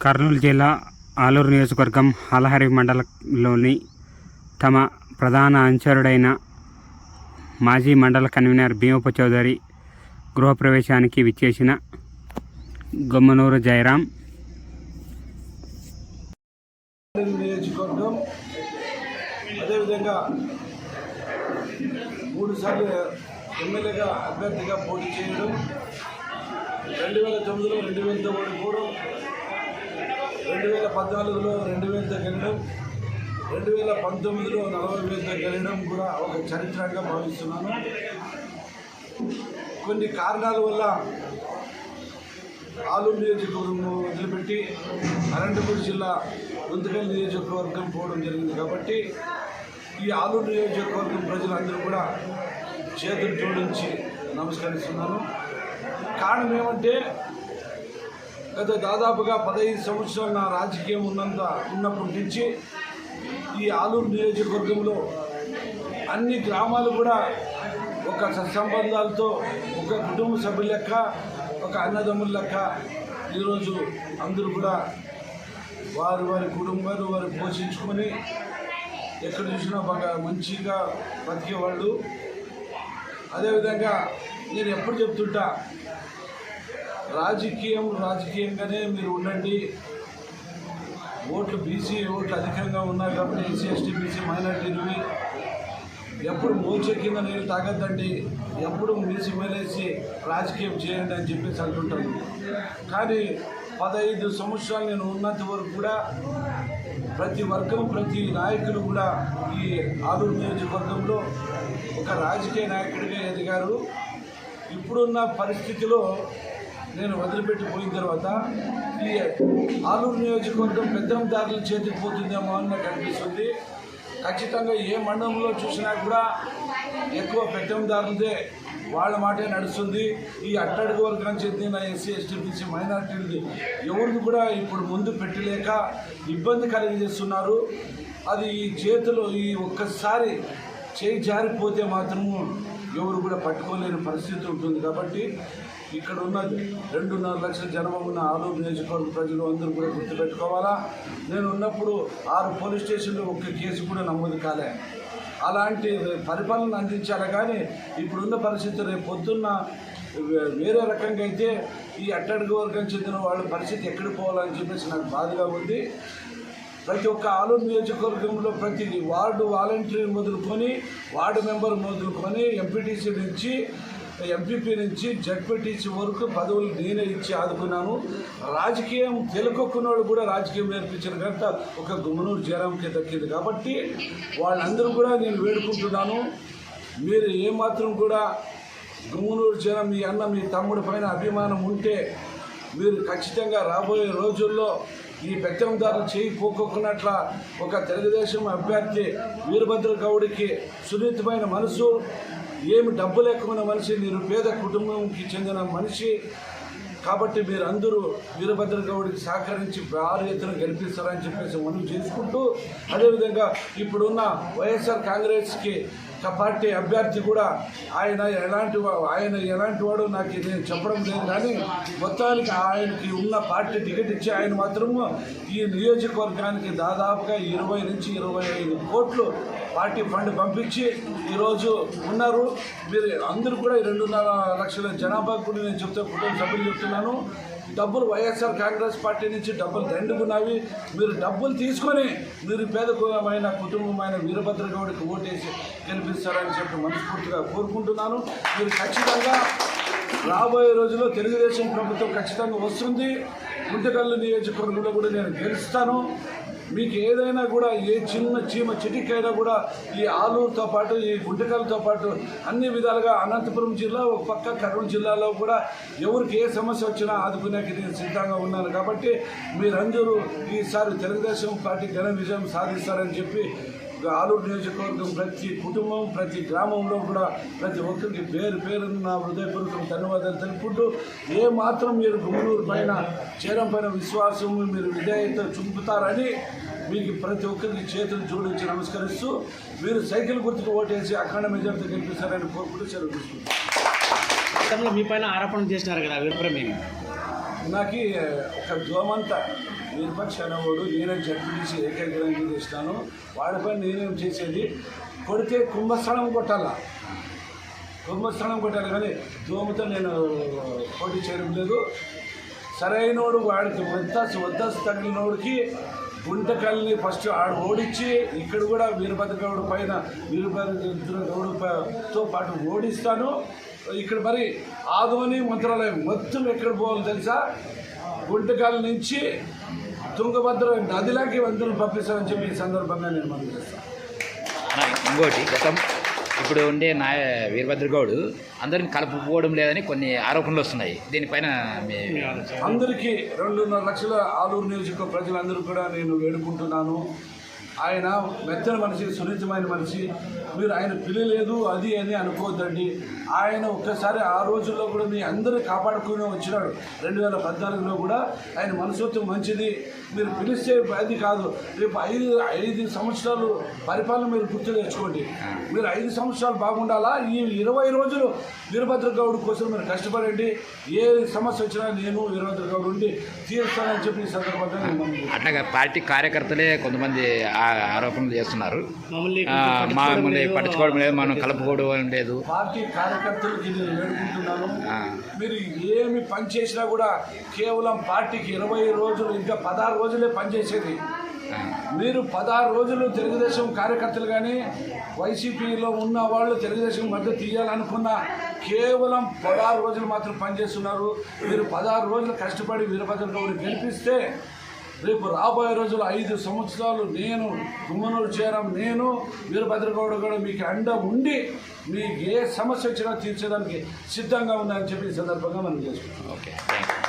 కర్నూలు జిల్లా ఆలూరు నియోజకవర్గం అలహరి మండలంలోని తమ ప్రధాన అనుచరుడైన మాజీ మండల కన్వీనర్ భీమప్ప చౌదరి గృహప్రవేశానికి విచ్చేసిన గొమ్మనూరు జయరాం. నియోజకవర్గం అదేవిధంగా మూడుసార్లు ఎమ్మెల్యేగా అభ్యర్థిగా పోటీ చేయడం రెండు వేల తొమ్మిదిలో రెండు వేల తొమ్మిది కూడా రెండు వేల పద్నాలుగులో రెండు వేలతో తగ్గడం రెండు వేల పంతొమ్మిదిలో నలభై వేలతో తగ్గడం కూడా ఒక చరిత్రగా భావిస్తున్నాను. కొన్ని కారణాల వల్ల ఆలూరు నియోజకవర్గం వదిలిపెట్టి అనంతపురం జిల్లా గుంతకల్ నియోజకవర్గం పోవడం జరిగింది కాబట్టి ఈ ఆలూరు నియోజకవర్గం ప్రజలందరూ కూడా చేతులు జోడించి నమస్కరిస్తున్నాను. కారణం ఏమంటే గత దాదాపుగా పదహైదు సంవత్సరాలు నా రాజకీయం ఉన్నంత ఉన్నప్పటి నుంచి ఈ ఆలూరు నియోజకవర్గంలో అన్ని గ్రామాలు కూడా ఒక సత్సంబంధాలతో ఒక కుటుంబ సభ్యుల లెక్క ఒక అన్నదమ్ముల లెక్క ఈరోజు అందరూ కూడా వారు వారి కుటుంబాలు వారు పోషించుకొని ఎక్కడ చూసినా బాగా మంచిగా బతికేవాళ్ళు. అదేవిధంగా నేను ఎప్పుడు చెప్తుంటా రాజకీయం రాజకీయంగానే మీరు ఉండండి. ఓట్లు బీసీ ఓట్లు అధికంగా ఉన్నాయి కాబట్టి ఎస్సీ ఎస్టీ బీసీ మైనార్టీలు ఎప్పుడు మోచే కింద నీళ్ళు తాగద్దండి. ఎప్పుడు మీసి మేలేసి రాజకీయం చేయండి అని చెప్పేసి అంటుంటాను కానీ పదహైదు సంవత్సరాలు నేను ఉన్నంత వరకు కూడా ప్రతి వర్గం ప్రతి నాయకులు కూడా ఈ ఆలూరు నియోజకవర్గంలో ఒక రాజకీయ నాయకుడిగా ఎదిగారు. ఇప్పుడున్న పరిస్థితిలో నేను వదిలిపెట్టిపోయిన తర్వాత ఈ ఆలూరు నియోజకవర్గం పెద్దందారుల చేతికి పోతుందేమో అని నాకు అనిపిస్తుంది. ఖచ్చితంగా ఏ మండలంలో చూసినా కూడా ఎక్కువ పెద్దందారులదే వాళ్ళ మాటే నడుస్తుంది. ఈ అట్టడుగు వర్గానికి చెందిన ఎస్సీ ఎస్టీ బీసీ మైనార్టీలది ఎవరిని కూడా ఇప్పుడు ముందు పెట్టలేక ఇబ్బంది కలిగజేస్తున్నారు. అది ఈ చేతిలో ఈ ఒక్కసారి చేయి జారిపోతే మాత్రము ఎవరు కూడా పట్టుకోలేని పరిస్థితి ఉంటుంది. కాబట్టి ఇక్కడ ఉన్న రెండున్నర లక్షల జనం ఉన్న ఆలూరు నియోజకవర్గ ప్రజలు అందరూ కూడా గుర్తుపెట్టుకోవాలా? నేను ఉన్నప్పుడు ఆరు పోలీస్ స్టేషన్లో ఒక్క కేసు కూడా నమోదు కాలే. అలాంటి పరిపాలన అందించాలి కానీ ఇప్పుడున్న పరిస్థితి రేపు పొద్దున్న వే- వేరే రకంగా అయితే ఈ అట్టడుగు వర్గం చెందిన వాళ్ళ పరిస్థితి ఎక్కడికి పోవాలని చెప్పేసి నాకు బాధగా ఉంది. ప్రతి ఒక్క ఆలూరు నియోజకవర్గంలో ప్రతి వార్డు వాలంటీర్ మొదలుకొని వార్డు మెంబర్ మొదలుకొని ఎంపీటీసీ నుంచి ఎంపీపీ నుంచి జడ్పీటీసీ వరకు పదవులు నేనే ఇచ్చి ఆదుకున్నాను. రాజకీయం తెలుకొక్కున్నోడు కూడా రాజకీయం నేర్పించిన ఘనత ఒక గుమ్మనూరు జయరాంకి దక్కింది కాబట్టి వాళ్ళందరూ కూడా నేను వేడుకుంటున్నాను. మీరు ఏమాత్రం కూడా గుమ్మనూరు జనం మీ అన్న మీ తమ్ముడి పైన అభిమానం ఉంటే మీరు ఖచ్చితంగా రాబోయే రోజుల్లో ఈ పెత్తందారులు చేయి పోకొక్కున్నట్ల ఒక తెలుగుదేశం అభ్యర్థి వీరభద్ర గౌడికి సున్నితమైన మనసు ఏమి డబ్బు లేకున్న మనిషి నిరుపేద కుటుంబంకి చెందిన మనిషి కాబట్టి మీరు అందరూ వీరభద్ర గౌడికి సహకరించి భారీ ఎత్తున గెలిపిస్తారని చెప్పేసి మనం చేసుకుంటూ అదేవిధంగా ఇప్పుడున్న వైఎస్ఆర్ కాంగ్రెస్కి పార్టీ అభ్యర్థి కూడా ఆయన ఎలాంటి ఆయన ఎలాంటి వాడు నాకు నేను చెప్పడం లేదు కానీ మొత్తానికి ఆయనకి ఉన్న పార్టీ టికెట్ ఇచ్చి ఆయన మాత్రము ఈ నియోజకవర్గానికి దాదాపుగా ఇరవై నుంచి ఇరవై ఐదు కోట్లు పార్టీ ఫండ్ పంపించి ఈరోజు ఉన్నారు. మీరు అందరూ కూడా రెండున్నర లక్షల జనాభా కూడా నేను చెప్తే కుటుంబ సభ్యులు చెప్తున్నాను. డబ్బులు వైఎస్ఆర్ కాంగ్రెస్ పార్టీ నుంచి డబ్బులు దండుకున్నవి మీరు డబ్బులు తీసుకొని మీరు పేదమైన కుటుంబమైన వీరభద్రగౌడికి ఓటేసి గెలిపిస్తారని చెప్పి మనస్ఫూర్తిగా కోరుకుంటున్నాను. మీరు ఖచ్చితంగా రాబోయే రోజుల్లో తెలుగుదేశం ప్రభుత్వం ఖచ్చితంగా వస్తుంది. గుంటకల్లు నియోజకవర్గంలో కూడా నేను గెలుస్తాను. మీకు ఏదైనా కూడా ఏ చిన్న చీమ చిటికైనా కూడా ఈ ఆలూరుతో పాటు ఈ గుంటకల్తో పాటు అన్ని విధాలుగా అనంతపురం జిల్లా ఒక పక్క కర్నూలు జిల్లాలో కూడా ఎవరికి ఏ సమస్య వచ్చినా ఆదుకునేకి నేను సిద్ధంగా ఉన్నాను. కాబట్టి మీరందరూ ఈసారి తెలుగుదేశం పార్టీ ఘన విజయం సాధిస్తారని చెప్పి ఆలూరు నియోజకవర్గం ప్రతి కుటుంబం ప్రతి గ్రామంలో కూడా ప్రతి ఒక్కరికి పేరు పేరు నా హృదయపూర్వక ధన్యవాదాలు తెలుపుకుంటూ ఏ మాత్రం మీరు గుమ్మనూరు పైన చేరం పైన విశ్వాసం మీరు విధేయత చూపుతారని మీకు ప్రతి ఒక్కరికి చేతులు జోడించి నమస్కరిస్తూ మీరు సైకిల్ గుర్తుకు ఓటేసి అఖండ మెజార్టీ గెలిపిస్తారని కోరుకుంటూ సెలవు మీ పైన ఆరోపణ చేసినారు కదా అభిప్రాయం నాకు ఒక దోమంతా విపక్ష అనేవాడు నేనే జడ్పీటీసీ ఏకగ్రహం చేసినాను వాడిపై నేనేం చేసేది కొడితే కుంభస్థలం కొట్టాలా. కుంభస్థలం కొట్టాలి కానీ దోమతో నేను పోటీ చేయడం లేదు. సరైనోడు వాడికి వద్ద వద్ద తగిలినోడికి గుంటకల్ని ఫస్ట్ ఆడు ఓడించి ఇక్కడ కూడా వీరభద్రగౌడ్ పైన వీరభద్రగౌడ్తో పాటు ఓడిస్తాను. ఇక్కడ మరి ఆదోని మంత్రాలయం మొత్తం ఎక్కడ పోవాలి తెలుసా? గుంటకల్ నుంచి తుంగభద్ర నదిలోకి వంతులు పంపిస్తానని చెప్పి ఈ సందర్భంగా నేను మనం చేస్తాను ఇంకోటి గతం ఇప్పుడు ఉండే నాయ వీరభద్ర గౌడ్ అందరిని కలుపుకోవడం లేదని కొన్ని ఆరోపణలు వస్తున్నాయి. దీనిపైన అందరికీ రెండున్నర లక్షల ఆలూరు నియోజకవర్గ ప్రజలందరూ కూడా నేను వేడుకుంటున్నాను. ఆయన మెత్తని మనిషి సున్నితమైన మనిషి. మీరు ఆయన పిలలేదు అది అని అనుకోవద్దండి ఆయన ఒక్కసారి ఆ రోజుల్లో కూడా మీ అందరూ కాపాడుకుని వచ్చినాడు. రెండు వేల పద్నాలుగులో కూడా ఆయన మనసత్వం మంచిది. మీరు పిలిస్తే అది కాదు. రేపు ఐదు ఐదు సంవత్సరాలు పరిపాలన మీరు గుర్తు తెచ్చుకోండి మీరు ఐదు సంవత్సరాలు బాగుండాలా? ఈ ఇరవై రోజులు వీరభద్ర గౌడ్ కోసం మీరు కష్టపడండి. ఏ సమస్య వచ్చినా నేను వీరభద్ర గౌడ్ ఉండి తీరుస్తానని చెప్పి ఈ సందర్భంగా నేను పార్టీ కార్యకర్తలే కొంతమంది ఆ ఆరోపణలు చేస్తున్నారు. మమ్మల్ని పట్టించుకోవడం లేదు మనం కలుపుకోవడం లేదు. పార్టీ ఆ. మీరు ఏమి పని చేసినా కూడా కేవలం పార్టీకి ఇరవై రోజులు ఇంకా పదహారు రోజులే పనిచేసేది మీరు పదహారు రోజులు తెలుగుదేశం కార్యకర్తలు కానీ వైసీపీలో ఉన్న వాళ్ళు తెలుగుదేశం మధ్య తీయాలనుకున్న కేవలం పదహారు రోజులు మాత్రం పనిచేస్తున్నారు మీరు పదహారు రోజులు కష్టపడి వీరభద్ర గౌడ్ని గెలిపిస్తే రేపు రాబోయే రోజులు ఐదు సంవత్సరాలు నేను గుమ్మనూరు చేరం. నేను వీరభద్రగౌడ కూడా మీకు అండ ఉండి మీకు ఏ సమస్య వచ్చినా తీర్చడానికి సిద్ధంగా ఉందని చెప్పి ఈ సందర్భంగా మనం చేసుకుంటాం ఓకే థ్యాంక్ యూ